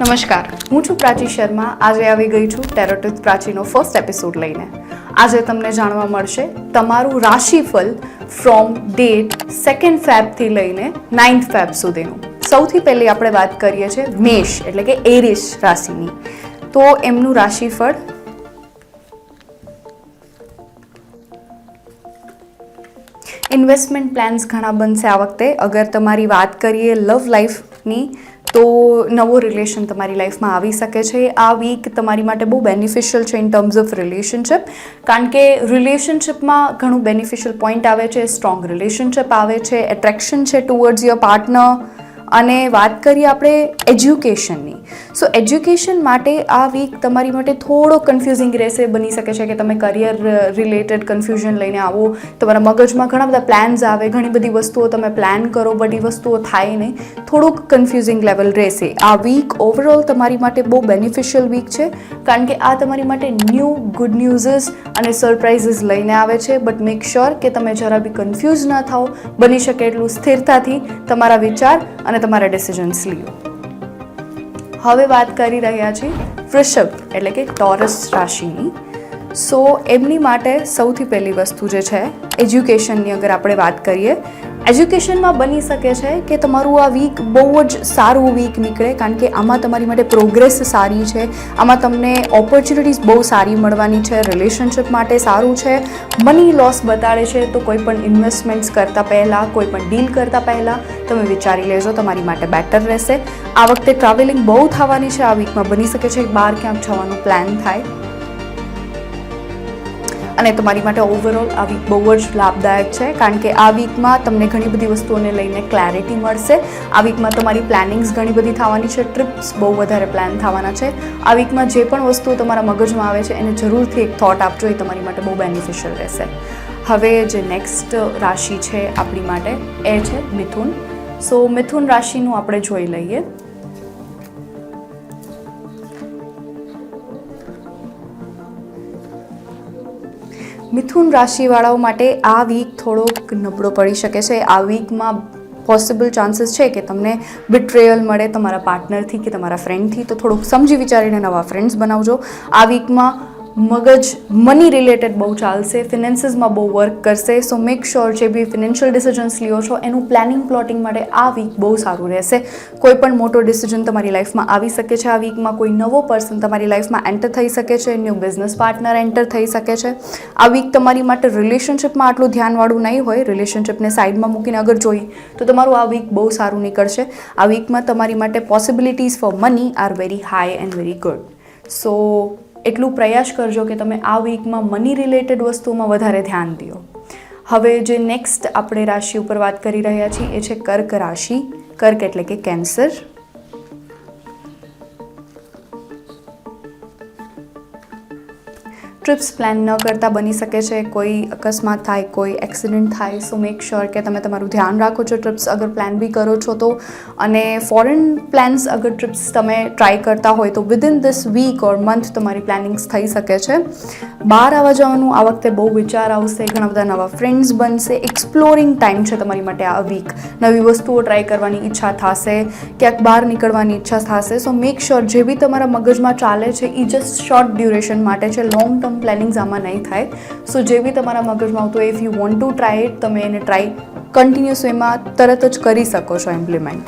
નમસ્કાર. હું છું પ્રાચી શર્મા. આજે આવી ગઈ છું ટેરોટિક પ્રાચીનો ફર્સ્ટ એપિસોડ લઈને. આજે તમને જાણવા મળશે તમારું રાશિફળ ફ્રોમ ડેટ સેકન્ડ ફેબથી લઈને નાઇન્થ ફેબ સુધીનું. સૌથી પહેલી આપણે વાત કરીએ છીએ મેષ, એટલે કે એરિસ રાશિની. તો એમનું રાશિફળ? ઇન્વેસ્ટમેન્ટ પ્લાન્સ ઘણા બનશે આ વખતે. અગર તમારી વાત કરીએ લવ લાઈફની તો નવો રિલેશન તમારી લાઈફમાં આવી શકે છે. આ વીક તમારી માટે બહુ બેનિફિશિયલ છે ઇન ટર્મ્સ ઓફ રિલેશનશિપ કારણ કે રિલેશનશિપમાં ઘણું બેનિફિશિયલ પોઈન્ટ આવે છે સ્ટ્રોંગ રિલેશનશિપ આવે છે એટ્રેક્શન છે ટુવર્ડ્સ યોર પાર્ટનર અને વાત કરીએ આપણે એજ્યુકેશનની સો એજ્યુકેશન માટે આ વીક તમારી માટે થોડો કન્ફ્યુઝિંગ રહેશે, બની શકે છે કે તમે કરિયર રિલેટેડ કન્ફ્યુઝન લઈને આવો. તમારા મગજમાં ઘણા બધા પ્લાન્સ આવે, ઘણી બધી વસ્તુઓ તમે પ્લાન કરો, બધી વસ્તુઓ થાય નહીં થોડુંક કન્ફ્યુઝિંગ લેવલ રહેશે. આ વીક ઓવરઓલ તમારી માટે બહુ બેનિફિશિયલ વીક છે, કારણ કે આ તમારી માટે ન્યૂ ગુડ ન્યૂઝીસ અને સરપ્રાઇઝીસ લઈને આવે છે. બટ મેક શ્યોર કે તમે જરા બી કન્ફ્યુઝ ન થાઓ, બની શકે એટલું સ્થિરતાથી તમારા વિચાર અને તમારા ડિસિઝન્સ લ્યો. હવે વાત કરી રહ્યા છીએ વૃષભ, એટલે કે ટોરસ રાશિની. સો એમની માટે સૌથી પહેલી વસ્તુ જે છે એજ્યુકેશનની અગર આપણે વાત કરીએ એજ્યુકેશનમાં બની શકે છે કે તમારું આ વીક બહુ જ સારું વીક નીકળે, કારણ કે આમાં તમારી માટે પ્રોગ્રેસ સારી છે. આમાં તમને ઓપોર્ચ્યુનિટીઝ બહુ સારી મળવાની છે રિલેશનશિપ માટે સારું છે. મની લોસ બતાડે છે તો કોઈ પણ ઇન્વેસ્ટમેન્ટ્સ કરતાં પહેલાં, કોઈ પણ ડીલ કરતાં પહેલાં તમે વિચારી લેજો, તમારી માટે બેટર રહેશે. આ વખતે ટ્રાવેલિંગ બહુ થવાની છે, આ વીકમાં બની શકે છે. બહાર ક્યાંક જવાનું પ્લાન થાય. અને તમારી માટે ઓવરઓલ આ વીક બહુ જ લાભદાયક છે, કારણ કે આ વીકમાં તમને ઘણી બધી વસ્તુઓને લઈને ક્લેરિટી મળશે. આ વીકમાં તમારી પ્લાનિંગ્સ ઘણી બધી થવાની છે ટ્રીપ્સ બહુ વધારે પ્લાન થવાના છે. આ વીકમાં જે પણ વસ્તુઓ તમારા મગજમાં આવે છે, એને જરૂરથી એક થોટ આપજો, એ તમારી માટે બહુ બેનિફિશિયલ રહેશે. હવે જે નેક્સ્ટ રાશિ છે આપણી માટે, એ છે મિથુન. સો મિથુન રાશિનું આપણે જોઈ લઈએ. મિથુન રાશિવાળાઓ માટે આ વીક થોડોક નબળો પડી શકે છે. આ વીકમાં પોસિબલ ચાન્સીસ છે કે તમને બિટ્રેયલ મળે તમારા પાર્ટનરથી કે તમારા ફ્રેન્ડથી તો થોડુંક સમજી વિચારીને નવા ફ્રેન્ડ્સ બનાવજો. આ વીકમાં મગજ મની રિલેટેડ બહુ ચાલશે ફિનાન્સીસમાં બહુ વર્ક કરશે સો મેક શ્યોર જે બી ફિનાન્શિયલ ડિસિઝન્સ લ્યો છો, એનું પ્લાનિંગ પ્લોટિંગ માટે આ વીક બહુ સારું રહેશે. કોઈ પણ મોટો ડિસિઝન તમારી લાઈફમાં આવી શકે છે, આ વીકમાં કોઈ નવો પર્સન તમારી લાઈફમાં એન્ટર થઈ શકે છે ન્યૂ બિઝનેસ પાર્ટનર એન્ટર થઈ શકે છે. આ વીક તમારી માટે રિલેશનશિપમાં આટલું ધ્યાનવાળું નહીં હોય રિલેશનશિપને સાઈડમાં મૂકીને અગર જોઈએ તો તમારું આ વીક બહુ સારું નીકળશે. આ વીકમાં તમારી માટે possibilities for money are very high and very good so એટલું પ્રયાસ કરજો કે તમે આ વીકમાં મની રિલેટેડ વસ્તુઓમાં વધારે ધ્યાન દો. હવે જે નેક્સ્ટ આપણે રાશિ ઉપર વાત કરી રહ્યા છીએ એ છે કર્ક રાશિ. કર્ક એટલે કે કેન્સર ટ્રિપ્સ પ્લાન ન કરતા બની શકે છે, કોઈ અકસ્માત થાય, કોઈ એક્સિડન્ટ થાય સો મેક શ્યોર કે તમે તમારું ધ્યાન રાખો છો ટ્રિપ્સ, અગર પ્લાન બી કરો છો તો. અને ફોરેન પ્લાન્સ અગર ટ્રીપ્સ તમે ટ્રાય કરતા હોય તો within this week or month તમારી પ્લાનિંગ્સ થઈ શકે છે. બહાર આવવા જવાનું આ વખતે બહુ વિચાર આવશે, ઘણા બધા નવા ફ્રેન્ડ્સ બનશે એક્સપ્લોરિંગ ટાઈમ છે તમારી માટે આ વીક નવી વસ્તુઓ ટ્રાય કરવાની ઈચ્છા થશે, ક્યાંક બહાર નીકળવાની ઈચ્છા થશે સો મેક શ્યોર જે બી તમારા મગજમાં ચાલે છે એ જસ્ટ શોર્ટ ડ્યુરેશન માટે છે લોંગ ટર્મ પ્લાનિંગ્સ આમાં નહીં થાય. સો જે બી તમારા મગજમાં આવતું if you want to try it તમે એને ટ્રાય કન્ટિન્યુઅસ વેમાં તરત જ કરી શકો છો ઇમ્પ્લિમેન્ટ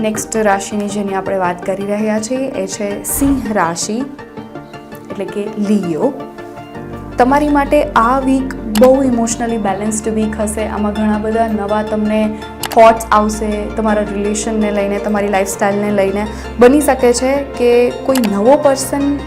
નેક્સ્ટ રાશિની જેની આપણે વાત કરી રહ્યા છીએ, એ છે સિંહ રાશિ, એટલે કે લિયો. તમારી માટે આ વીક બહુ ઇમોશનલી બેલેન્સ્ડ વીક હશે. આમાં ઘણા બધા નવા તમને થોટ્સ આવશે, તમારા રિલેશનને લઈને, તમારી લાઈફસ્ટાઈલને લઈને. બની શકે છે કે કોઈ નવો પર્સન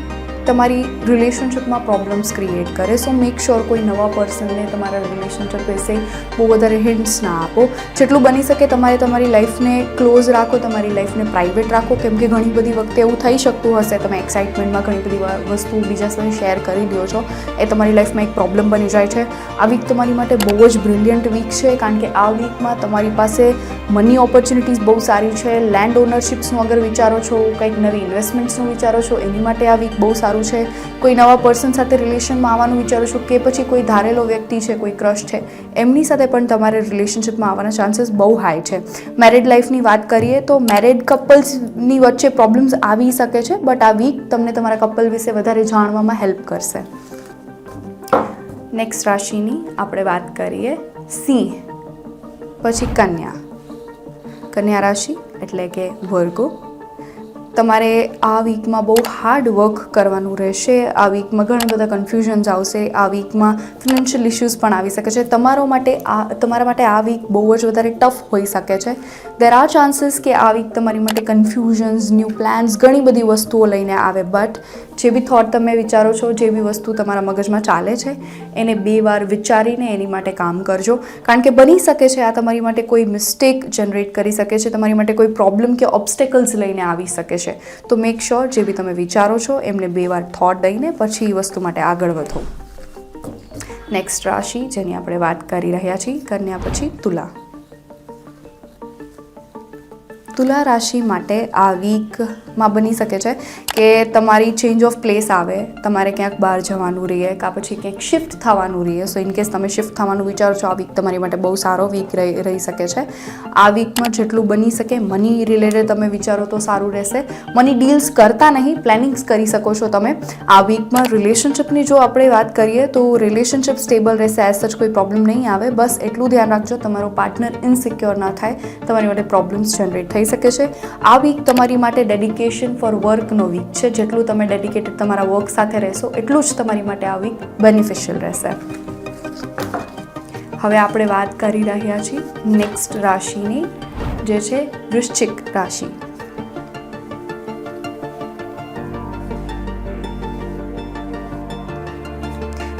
તમારી રિલેશનશિપમાં પ્રોબ્લેમ્સ ક્રિએટ કરે. સો મેક શ્યોર કોઈ નવા પર્સનને તમારા રિલેશનશિપ વિશે બહુ વધારે હિન્ટ્સ ના આપો. જેટલું બની શકે તમારે તમારી લાઈફને ક્લોઝ રાખો, તમારી લાઈફને પ્રાઇવેટ રાખો. કેમ કે ઘણી બધી વખતે એવું થઈ શકતું હશે. તમે એક્સાઇટમેન્ટમાં ઘણી બધી વસ્તુ બીજા સાથે શેર કરી દો છો. એ તમારી લાઈફમાં એક પ્રોબ્લેમ બની જાય છે. આ વીક તમારી માટે બહુ જ બ્રિલિયન્ટ વીક છે. કારણ કે આ વીકમાં તમારી પાસે મની ઓપોર્ચ્યુનિટીઝ બહુ સારી છે લેન્ડ ઓનરશિપ્સનું અગર વિચારો છો, કંઈક નવી ઇન્વેસ્ટમેન્ટ્સનું વિચારો છો, એની માટે આ વીક બહુ સારું છે. કોઈ નવા પર્સન સાથે રિલેશનમાં આવવાનું વિચારો છો કે પછી કોઈ ધારેલો વ્યક્તિ છે, કોઈ ક્રશ છે, એમની સાથે પણ તમારે રિલેશનશિપમાં આવવાના ચાન્સીસ બહુ હાઈ છે. મેરિડ લાઈફની વાત કરીએ તો મેરિડ કપલ્સની વચ્ચે પ્રોબ્લેમ્સ આવી શકે છે બટ આ વીક તમને તમારા કપલ વિશે વધારે જાણવામાં હેલ્પ કરશે. નેક્સ્ટ રાશિની આપણે વાત કરીએ સિંહ, પછી કન્યા. કન્યા રાશિ એટલે કે વર્ગો તમારે આ વીકમાં બહુ હાર્ડ વર્ક કરવાનું રહેશે. આ વીકમાં ઘણા બધા કન્ફ્યુઝન્સ આવશે. આ વીકમાં ફિનાન્શિયલ ઇશ્યુઝ પણ આવી શકે છે. તમારો માટે આ, તમારા માટે આ વીક બહુ જ વધારે ટફ હોઈ શકે છે. દેર આર ચાન્સીસ કે આ વીક તમારી માટે કન્ફ્યુઝન્સ ન્યૂ પ્લાન્સ ઘણી બધી વસ્તુઓ લઈને આવે. બટ જે બી થોટ તમે વિચારો છો, જે બી વસ્તુ તમારા મગજમાં ચાલે છે, એને બે વાર વિચારીને એની માટે કામ કરજો. કારણ કે બની શકે છે આ તમારી માટે કોઈ મિસ્ટેક જનરેટ કરી શકે છે. તમારી માટે કોઈ પ્રોબ્લેમ કે ઓબ્સ્ટેકલ્સ લઈને આવી શકે છે. તો મેક શ્યોર જે બી તમે વિચારો છો, એમને બે વાર થોટ દઈને પછી એ વસ્તુ માટે આગળ વધો. નેક્સ્ટ રાશિ જેની આપણે વાત કરી રહ્યા છીએ, કન્યા પછી તુલા. તુલા રાશિ માટે આ વીકમાં બની શકે છે કે તમારી ચેન્જ ઓફ પ્લેસ આવે, તમારે ક્યાંક બહાર જવાનું રહીએ, કાં પછી ક્યાંક શિફ્ટ થવાનું રહીએ. સો ઇનકેસ તમે શિફ્ટ થવાનું વિચારો છો, આ વીક તમારી માટે બહુ સારો વીક રહી શકે છે. આ વીકમાં જેટલું બની શકે મની રિલેટેડ તમે વિચારો તો સારું રહેશે. મની ડીલ્સ કરતા નહીં પ્લાનિંગ્સ કરી શકો છો તમે. આ વીકમાં રિલેશનશિપની જો આપણે વાત કરીએ, તો રિલેશનશિપ સ્ટેબલ રહેશે એઝ સચ કોઈ પ્રોબ્લેમ નહીં આવે. બસ એટલું ધ્યાન રાખજો, તમારો પાર્ટનર ઇનસિક્યોર ના થાય, તમારી માટે પ્રોબ્લેમ્સ જનરેટ થઈ શકે છે. આ વીક તમારી માટે ડેડિકેશન ફોર વર્કનો વીક છે. જેટલું તમે ડેડિકેટેડ તમારા વર્ક સાથે રહેશો, એટલું જ તમારી માટે આ વીક બેનિફિશિયલ રહેશે. હવે આપણે વાત કરી રહ્યા છીએ નેક્સ્ટ રાશિની, જે છે વૃશ્ચિક રાશિ.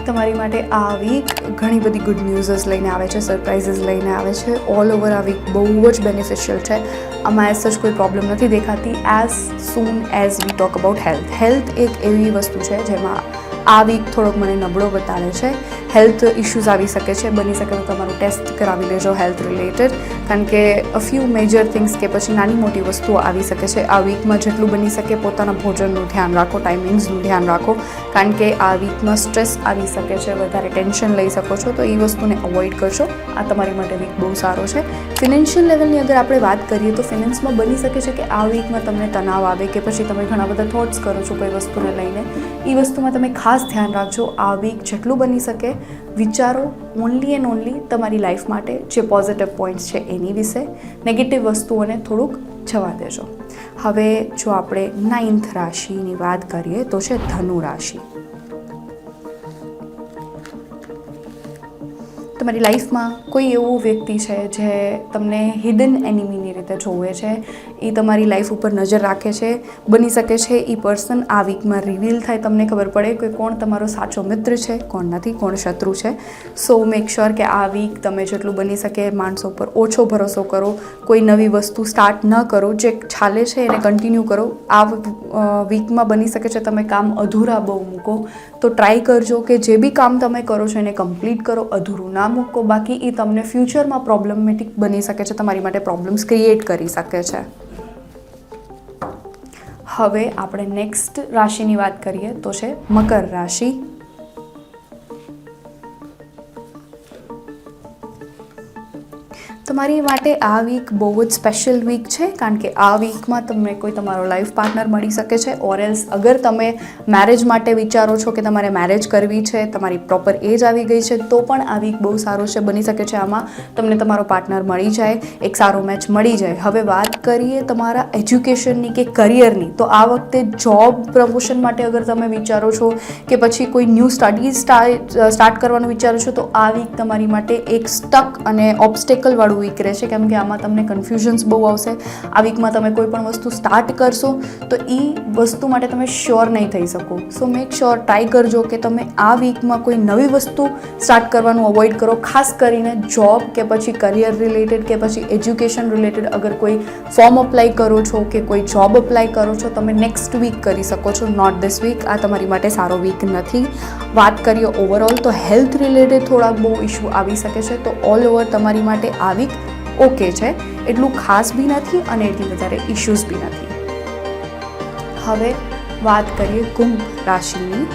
તમારી માટે આ વીક ઘણી બધી ગુડ ન્યૂઝીસ લઈને આવે છે સરપ્રાઇઝીસ લઈને આવે છે. ઓલ ઓવર આ વીક બહુ જ બેનિફિશિયલ છે. આમાં એઝ સચ કોઈ પ્રોબ્લેમ નથી દેખાતી. As soon as we talk about health health એક એવી વસ્તુ છે જેમાં આ વીક થોડોક મને નબળો બતાવે છે. હેલ્થ ઇશ્યુઝ આવી શકે છે, બની શકે તો તમારું ટેસ્ટ કરાવી લેજો હેલ્થ રિલેટેડ કારણ કે અ ફ્યુ મેજર થિંગ્સ કે પછી નાની મોટી વસ્તુઓ આવી શકે છે. આ વીકમાં જેટલું બની શકે પોતાના ભોજનનું ધ્યાન રાખો ટાઈમિંગ્સનું ધ્યાન રાખો. કારણ કે આ વીકમાં સ્ટ્રેસ આવી શકે છે, વધારે ટેન્શન લઈ શકો છો, તો એ વસ્તુને અવોઇડ કરશો આ તમારી માટે વીક બહુ સારો છે. ફિનાન્શિયલ લેવલની અગર આપણે વાત કરીએ તો ફિનાન્સમાં બની શકે છે કે આ વીકમાં તમને તણાવ આવે કે પછી તમે ઘણા બધા થોટ્સ કરો છો કોઈ વસ્તુને લઈને, એ વસ્તુમાં તમે ખાસ ધ્યાન રાખજો. આ વીક જેટલું બની શકે વિચારો ઓનલી એન્ડ ઓનલી તમારી લાઈફ માટે જે પોઝિટિવ પોઈન્ટ્સ છે એની વિશે નેગેટિવ વસ્તુઓને થોડુંક જવા દેજો. હવે જો આપણે નાઇન્થ રાશિની વાત કરીએ તો છે ધનુ રાશિ. તમારી લાઈફમાં કોઈ એવો વ્યક્તિ છે જે તમને હિડન એનિમીની રીતે જોવે છે એ તમારી લાઈફ ઉપર નજર રાખે છે, બની શકે છે, એ પર્સન આ વીકમાં રિવીલ થાય, તમને ખબર પડે કે કોણ તમારો સાચો મિત્ર છે, કોણ નથી, કોણ શત્રુ છે. સો મેક શ્યોર કે આ વીક તમે જેટલું બની શકે, માણસો પર ઓછો ભરોસો કરો, કોઈ નવી વસ્તુ સ્ટાર્ટ ન કરો, જે ચાલે છે એને કન્ટિન્યુ કરો. આ વીકમાં બની શકે છે, તમે કામ અધૂરા બહુ મૂકો. તો ટ્રાય કરજો કે જે બી કામ તમે કરો છો એને કમ્પ્લીટ કરો, અધૂરું ના મૂકો. બાકી એ તમને ફ્યુચરમાં પ્રોબ્લેમેટિક બની શકે છે, તમારી માટે પ્રોબ્લેમ્સ ક્રિએટ કરી શકે છે. હવે આપણે નેક્સ્ટ રાશિની વાત કરીએ તો છે મકર રાશિ. તમારી માટે આ વીક બહુ જ સ્પેશિયલ વીક છે, કારણ કે આ વીકમાં તમને કોઈ તમારો લાઈફ પાર્ટનર મળી શકે છે. ઓર એલ્સ અગર તમે મેરેજ માટે વિચારો છો કે તમારે મેરેજ કરવી છે, તમારી પ્રોપર એજ આવી ગઈ છે, તો પણ આ વીક બહુ સારો છે, બની શકે છે. આમાં તમને તમારો પાર્ટનર મળી જાય, એક સારો મેચ મળી જાય. હવે વાત કરીએ તમારા એજ્યુકેશનની કે કરિયરની તો આ વખતે જોબ પ્રમોશન માટે અગર તમે વિચારો છો કે પછી કોઈ ન્યૂ સ્ટડીઝ સ્ટાર્ટ કરવાનું વિચારો છો, તો આ વીક તમારી માટે એક સ્ટક અને ઓબ્સ્ટેકલવાળું વીક રહેશે કેમ કે આમાં તમને કન્ફ્યુઝન્સ બહુ આવશે. આ વીકમાં તમે કોઈ પણ વસ્તુ સ્ટાર્ટ કરશો, તો એ વસ્તુ માટે તમે શ્યોર નહીં થઈ શકો. સો મેક શ્યોર ટ્રાય કરજો કે તમે આ વીકમાં કોઈ નવી વસ્તુ સ્ટાર્ટ કરવાનું અવોઇડ કરો, ખાસ કરીને જોબ કે પછી કરિયર રિલેટેડ કે પછી એજ્યુકેશન રિલેટેડ અગર કોઈ ફોર્મ અપ્લાય કરો છો કે કોઈ જોબ અપ્લાય કરો છો, તમે નેક્સ્ટ વીક કરી શકો છો નોટ ધીસ વીક આ તમારી માટે સારો વીક નથી. વાત કરીએ ઓવરઓલ તો હેલ્થ રિલેટેડ થોડાક બહુ ઇશ્યુ આવી શકે છે. તો ઓલ ઓવર તમારી માટે આ વીક ઓકે છે, એટલું ખાસ બી નથી અને એટલી વધારે ઇશ્યુઝ બી નથી. હવે વાત કરીએ કુંભ રાશિની.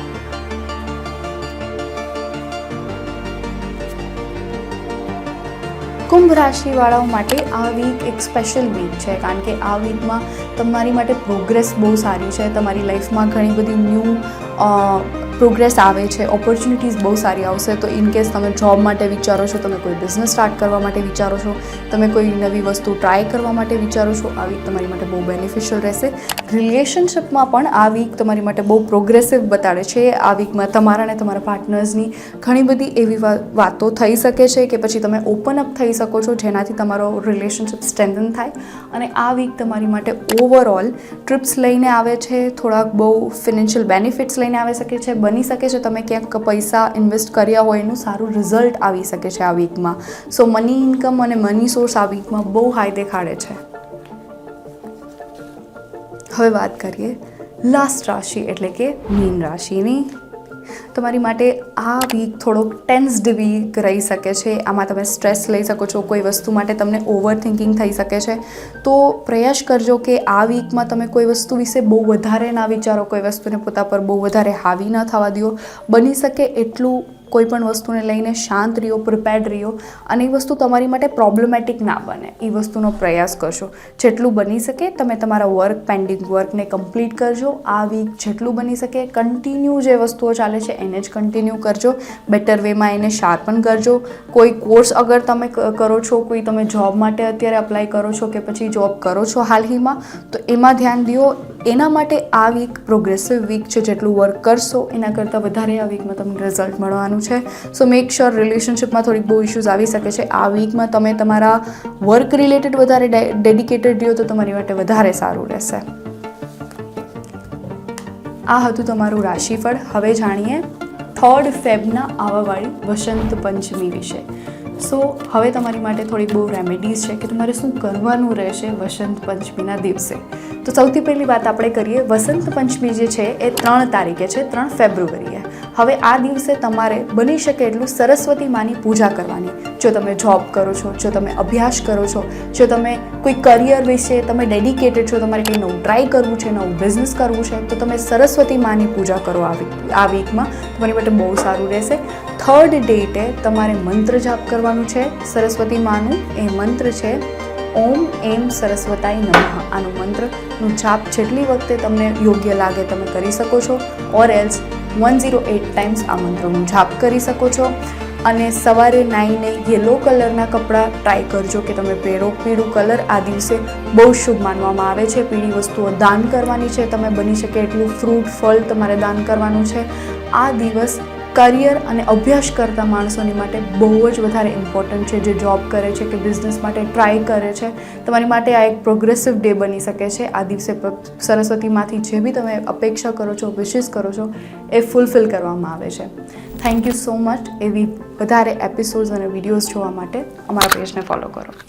કુંભ રાશિવાળાઓ માટે આ વીક એક સ્પેશિયલ વીક છે, કારણ કે આ વીકમાં તમારી માટે પ્રોગ્રેસ બહુ સારી છે, તમારી લાઈફમાં ઘણી બધી ન્યૂ પ્રોગ્રેસ આવે છે ઓપોર્ચ્યુનિટીઝ બહુ સારી આવશે, તો ઇન કેસ તમે જોબ માટે વિચારો છો, તમે કોઈ બિઝનેસ સ્ટાર્ટ કરવા માટે વિચારો છો, તમે કોઈ નવી વસ્તુ ટ્રાય કરવા માટે વિચારો છો આ વીક તમારી માટે બહુ બેનિફિશિયલ રહેશે. રિલેશનશિપમાં પણ આ વીક તમારી માટે બહુ પ્રોગ્રેસિવ બતાડે છે. આ વીકમાં તમારા અને તમારા પાર્ટનર્સની ઘણી બધી એવી વાતો થઈ શકે છે કે પછી તમે ઓપન અપ થઈ શકો છો, જેનાથી તમારો રિલેશનશિપ સ્ટ્રેન્થન થાય. અને આ વીક તમારી માટે ઓવરઓલ ટ્રીપ્સ લઈને આવે છે, થોડાક બહુ ફિનાન્શિયલ બેનિફિટ્સ લઈને આવી શકે છે બની શકે છે, તમે ક્યાંક પૈસા ઇન્વેસ્ટ કર્યા હોય એનું સારું રિઝલ્ટ આવી શકે છે આ વીકમાં સો મની ઇન્કમ અને મની સોર્સ આ વીકમાં બહુ હાઈ દેખાડે છે. હવે વાત કરીએ લાસ્ટ રાશિ એટલે કે મીન રાશિની. તમારી માટે આ વીક થોડોક ટેન્સ્ડ વીક રહી શકે છે. આમાં તમે સ્ટ્રેસ લઈ શકો છો. કોઈ વસ્તુ માટે તમને ઓવર થિંકિંગ થઈ શકે છે. તો પ્રયાસ કરજો કે આ વીકમાં તમે કોઈ વસ્તુ વિશે બહુ વધારે ના વિચારો. કોઈ વસ્તુને પોતા પર બહુ વધારે હાવી ન થવા દો. બની શકે એટલું કોઈ પણ વસ્તુને લઈને શાંત રહ્યો પ્રિપેર્ડ રહ્યો અને એ વસ્તુ તમારી માટે પ્રોબ્લેમેટિક ના બને. એ વસ્તુનો પ્રયાસ કરશો. જેટલું બની શકે તમે તમારા વર્ક પેન્ડિંગ વર્કને કમ્પ્લીટ કરજો. આ વીક જેટલું બની શકે કન્ટિન્યુ જે વસ્તુઓ ચાલે છે એને જ કન્ટિન્યુ કરજો. બેટર વેમાં એને શાર્પન કરજો. કોઈ કોર્સ અગર તમે કરો છો, કોઈ તમે જોબ માટે અત્યારે અપ્લાય કરો છો કે પછી જોબ કરો છો હાલહીમાં, તો એમાં ધ્યાન દો. એના માટે આ વીક પ્રોગ્રેસિવ વીક છે. જેટલું વર્ક કરશો એના કરતાં વધારે આ વીકમાં તમને રિઝલ્ટ મળવાનું છે. સો મેક શ્યોર રિલેશનશિપમાં થોડીક બહુ ઇશ્યુઝ આવી શકે છે. આ વીકમાં તમે તમારા વર્ક રિલેટેડ વધારે ડેડિકેટેડ રહ્યો તો તમારી માટે વધારે સારું રહેશે. આ હતું તમારું રાશિફળ. હવે જાણીએ થર્ડ ફેબના આવાવાળી વસંત પંચમી વિશે. સો હવે તમારી માટે થોડી બહુ રેમેડીઝ છે કે તમારે શું કરવાનું રહેશે વસંત પંચમીના દિવસે. તો સૌથી પહેલી વાત આપણે કરીએ. વસંત પંચમી જે છે એ ત્રણ તારીખે છે, ત્રણ ફેબ્રુઆરીએ હવે આ દિવસે તમારે બની શકે એટલું સરસ્વતી માની પૂજા કરવાની. જો તમે જોબ કરો છો, જો તમે અભ્યાસ કરો છો, જો તમે કોઈ કરિયર વિશે તમે ડેડિકેટેડ છો, તમારે કંઈ નવું ટ્રાય કરવું છે, નવું બિઝનેસ કરવું છે, તો તમે સરસ્વતી માની પૂજા કરો આ વીક આ વીકમાં તમારી માટે બહુ સારું રહેશે. થર્ડ ડેટે તમારે મંત્ર જાપ કરવાનું છે. સરસ્વતી માનું એ મંત્ર છે, ઓમ એમ સરસ્વતાય નમઃ. આનો મંત્રનો જાપ જેટલી વખતે તમને યોગ્ય લાગે તમે કરી શકો છો. Or else one zero eight times આ મંત્રનું જાપ કરી શકો છો. અને સવારે નાઈને યલો કલરના કપડાં ટ્રાય કરજો કે તમે પહેરો પીળું કલર આ દિવસે બહુ શુભ માનવામાં આવે છે. પીળી વસ્તુઓ દાન કરવાની છે. તમે બની શકે એટલું ફ્રૂટ, ફળ તમારે દાન કરવાનું છે. આ દિવસ કરિયર અને અભ્યાસ કરતા માણસોની માટે બહુ જ વધારે ઇમ્પોર્ટન્ટ છે જે જોબ કરે છે કે બિઝનેસ માટે ટ્રાય કરે છે. તમારી માટે આ એક પ્રોગ્રેસિવ ડે બની શકે છે. આ દિવસે સરસ્વતીમાંથી જે બી તમે અપેક્ષા કરો છો વિશિસ કરો છો, એ ફૂલફિલ કરવામાં આવે છે. થેન્ક યુ સો મચ એવી વધારે એપિસોડ્સ અને વિડીયોઝ જોવા માટે અમારા પેજને ફોલો કરો.